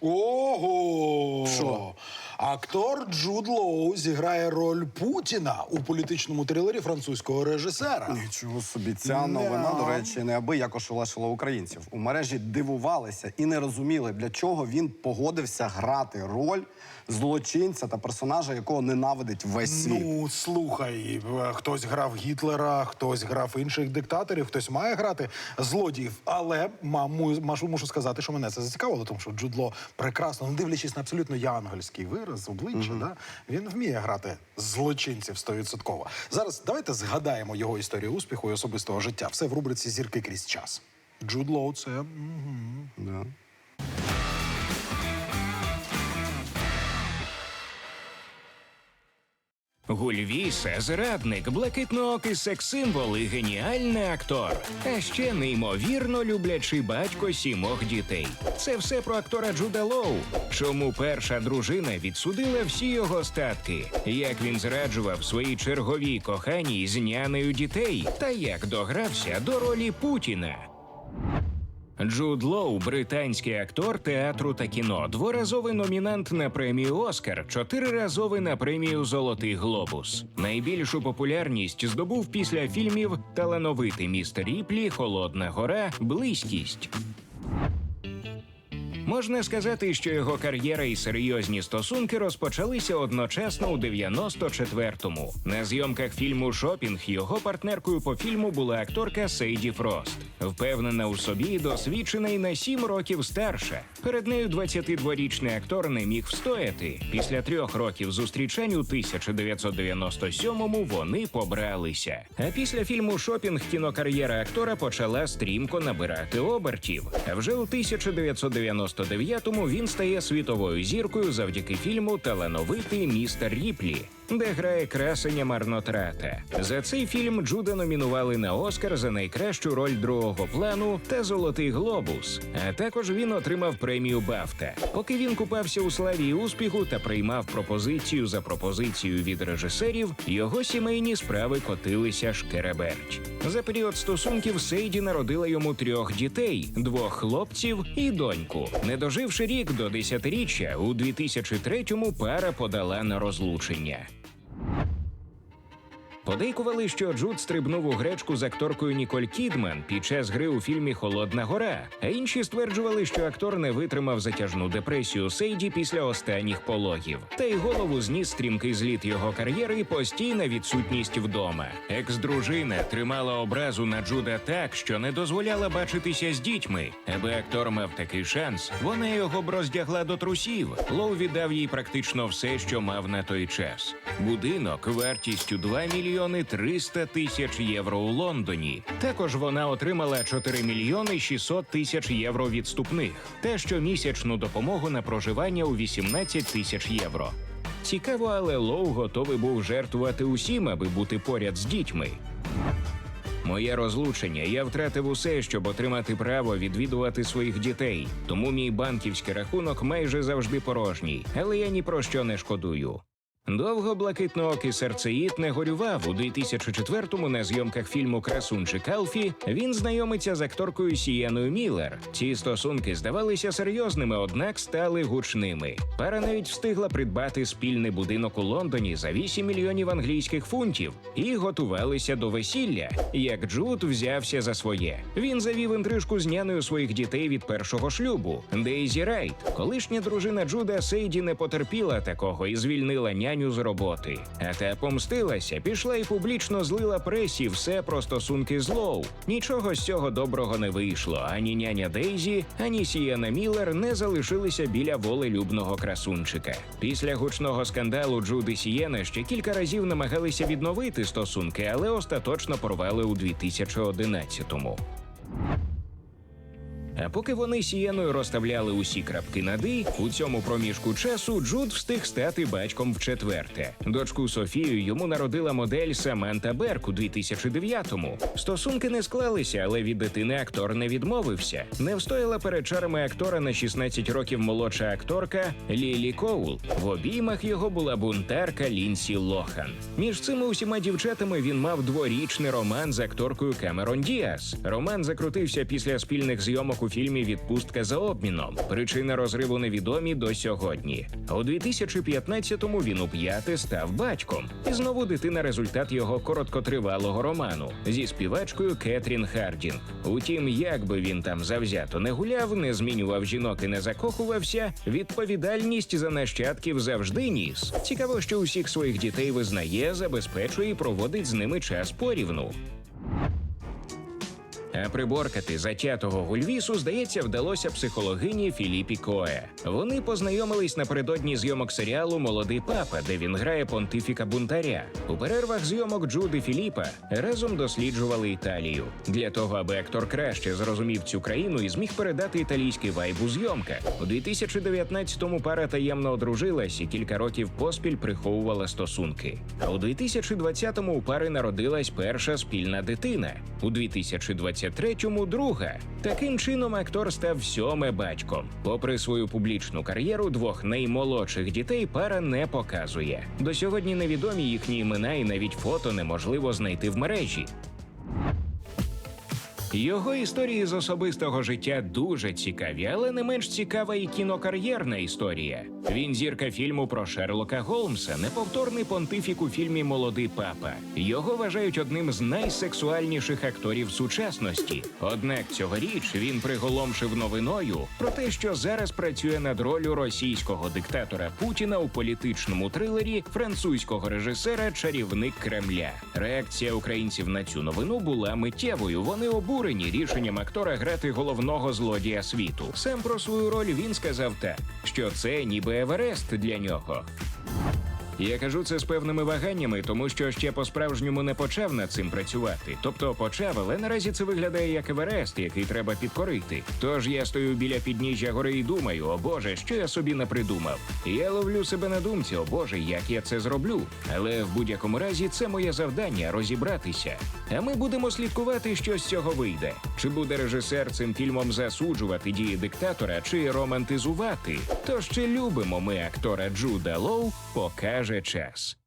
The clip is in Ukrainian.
Ого! Актор Джуд Лоу зіграє роль Путіна у політичному трилері французького режисера. Нічого собі, ця новина, до речі, неабияко ошелешила українців. У мережі дивувалися і не розуміли, для чого він погодився грати роль злочинця та персонажа, якого ненавидить весь світ. Ну, слухай, е, хтось грав Гітлера, хтось грав інших диктаторів, хтось має грати злодіїв. Але маму, машу- мушу сказати, що мене це зацікавило, тому що Джудло прекрасно, не дивлячись на абсолютно янгольський вираз, обличчя, да, він вміє грати злочинців стовідсотково. Зараз давайте згадаємо його історію успіху і особистого життя. Все в рубриці Зірки крізь час. Джуд Лоу це м, Да. Гульвісе, зрадник, блакитноокий секс-символ і геніальний актор. А ще неймовірно люблячий батько сімох дітей. Це все про актора Джуда Лоу. Чому перша дружина відсудила всі його статки? Як він зраджував своїй черговій коханій з нянею дітей? Та як догрався до ролі Путіна? Джуд Лоу, британський актор театру та кіно, дворазовий номінант на премію Оскар, чотириразовий на премію Золотий Глобус. Найбільшу популярність здобув після фільмів Талановитий містер Ріплі, Холодна гора, Близькість. Можна сказати, що його кар'єра і серйозні стосунки розпочалися одночасно у 94-му. На зйомках фільму Шопінг його партнеркою по фільму була акторка Сейді Фрост. Впевнена у собі, досвідчена і на 7 років старша. Перед нею 22-річний актор не міг встояти. Після трьох років зустрічань у 1997-му вони побралися. А після фільму Шопінг кінокар'єра актора почала стрімко набирати обертів. А вже у 1999-му він стає світовою зіркою завдяки фільму Талановитий містер Ріплі, де грає красення марнотрата. За цей фільм Джуда номінували на Оскар за найкращу роль другого плану та Золотий глобус. А також він отримав премію Бафта. Поки він купався у славі і успіху та приймав пропозицію за пропозицією від режисерів, його сімейні справи котилися шкереберть. За період стосунків Сейді народила йому трьох дітей: двох хлопців і доньку. Не доживши рік до десятиріччя, у 2003-му пара подала на розлучення. you Подейкували, що Джуд стрибнув у гречку з акторкою Ніколь Кідман під час гри у фільмі Холодна гора. А інші стверджували, що актор не витримав затяжну депресію Сейді після останніх пологів. Та й голову зніс стрімкий зліт його кар'єри і постійна відсутність вдома. Екс-дружина тримала образу на Джуда так, що не дозволяла бачитися з дітьми. Аби актор мав такий шанс, вона його б роздягла до трусів. Лоу віддав їй практично все, що мав на той час. Будинок вартістю 2 мільйони 300 тисяч євро у Лондоні. Також вона отримала 4 мільйони 600 тисяч євро відступних та щомісячну допомогу на проживання у 18 тисяч євро. Цікаво, але Лоу готовий був жертвувати усім, аби бути поряд з дітьми. Моє розлучення я втратив усе, щоб отримати право відвідувати своїх дітей. Тому мій банківський рахунок майже завжди порожній, але я ні про що не шкодую. Довго блакитноокий серцеїд не горював у 2004-му на зйомках фільму Красунчик Алфі. Він знайомиться з акторкою Сієною Міллер. Ці стосунки здавалися серйозними, однак стали гучними. Пара навіть встигла придбати спільний будинок у Лондоні за 8 мільйонів англійських фунтів і готувалися до весілля. Як Джуд взявся за своє. Він завів інтрижку з няною своїх дітей від першого шлюбу. Дейзі Райт, колишня дружина Джуда Сейді не потерпіла такого і звільнила няню з роботи. А та помстилася, пішла і публічно злила пресі все про стосунки з Лоу. Нічого з цього доброго не вийшло. Ані няня Дейзі, ані Сієна Міллер не залишилися біля волелюбного красунчика. Після гучного скандалу Джуд і Сієна ще кілька разів намагалися відновити стосунки, але остаточно порвали у 2011-му. А поки вони сієною розставляли усі крапки над «і», у цьому проміжку часу Джуд встиг стати батьком вчетверте. Дочку Софію йому народила модель Саманта Берк у 2009-му. Стосунки не склалися, але від дитини актор не відмовився. Не встояла перед чарами актора на 16 років молодша акторка Лілі Коул. В обіймах його була бунтарка Лінсі Лохан. Між цими усіма дівчатами він мав дворічний роман з акторкою Камерон Діас. Роман закрутився після спільних зйомок у фільмі Відпустка за обміном. Причина розриву невідомі до сьогодні. У 2015-му він у п'яте став батьком. І знову дитина результат його короткотривалого роману зі співачкою Кетрін Хардінг. Утім, як би він там завзято не гуляв, не змінював жінок і не закохувався, відповідальність за нащадків завжди ніс. Цікаво, що усіх своїх дітей визнає, забезпечує і проводить з ними час порівну. А приборкати затятого гульвісу, здається, вдалося психологині Філіпі Коe. Вони познайомились напередодні зйомок серіалу Молодий папа, де він грає понтифіка бунтаря. У перервах зйомок Джуди Філіпа разом досліджували Італію для того, аби актор краще зрозумів цю країну і зміг передати італійський вайб у зйомках. У 2019-му пара таємно одружилась і кілька років поспіль приховувала стосунки. А у 2020-му у пари народилась перша спільна дитина. У 2023-му друга. Таким чином актор став сьоме батьком. Попри свою публічну кар'єру, двох наймолодших дітей пара не показує. До сьогодні невідомі їхні імена і навіть фото неможливо знайти в мережі. Його історії з особистого життя дуже цікаві, але не менш цікава і кінокар'єрна історія. Він зірка фільму про Шерлока Голмса, неповторний понтифік у фільмі Молодий папа. Його вважають одним з найсексуальніших акторів сучасності. Однак цьогоріч він приголомшив новиною про те, що зараз працює над ролью російського диктатора Путіна у політичному трилері французького режисера Чарівник Кремля. Реакція українців на цю новину була миттєвою. Вони обурені рішенням актора грати головного злодія світу. Сам про свою роль він сказав так, що це ніби Еверест для нього. Я кажу це з певними ваганнями, тому що ще по-справжньому не почав над цим працювати. Тобто почав, але наразі це виглядає як Еверест, який треба підкорити. Тож я стою біля підніжжя гори і думаю, о Боже, що я собі напридумав. Я ловлю себе на думці, о Боже, як я це зроблю. Але в будь-якому разі це моє завдання розібратися. А ми будемо слідкувати, що з цього вийде. Чи буде режисер цим фільмом засуджувати дії диктатора, чи романтизувати? Тож чи любимо ми актора Джуда Лоу, покаже час.